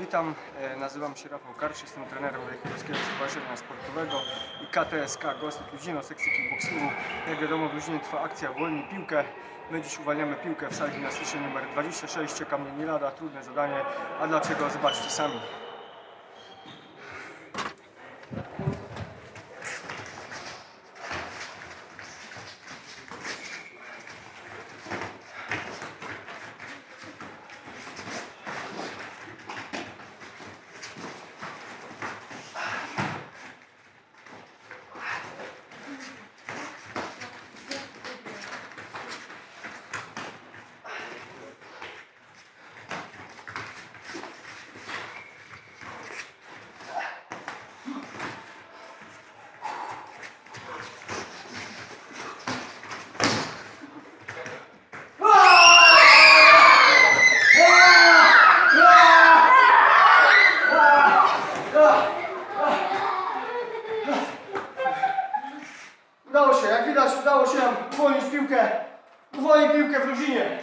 Witam, e, nazywam się Rafał Karcz, jestem trenerem Lechowskiego Stowarzyszenia Sportowego i KTSK Gostek Luzino, sekcji kickboxingu. Jak wiadomo w Luzinie trwa akcja Wolni Piłkę. My dziś uwalniamy piłkę w sali gimnastycznej numer 26. Czeka mnie nie lada, trudne zadanie. A dlaczego? Zobaczcie sami. Udało się, jak widać udało się nam uwolnić piłkę, uwolnić piłkę w Luzinie.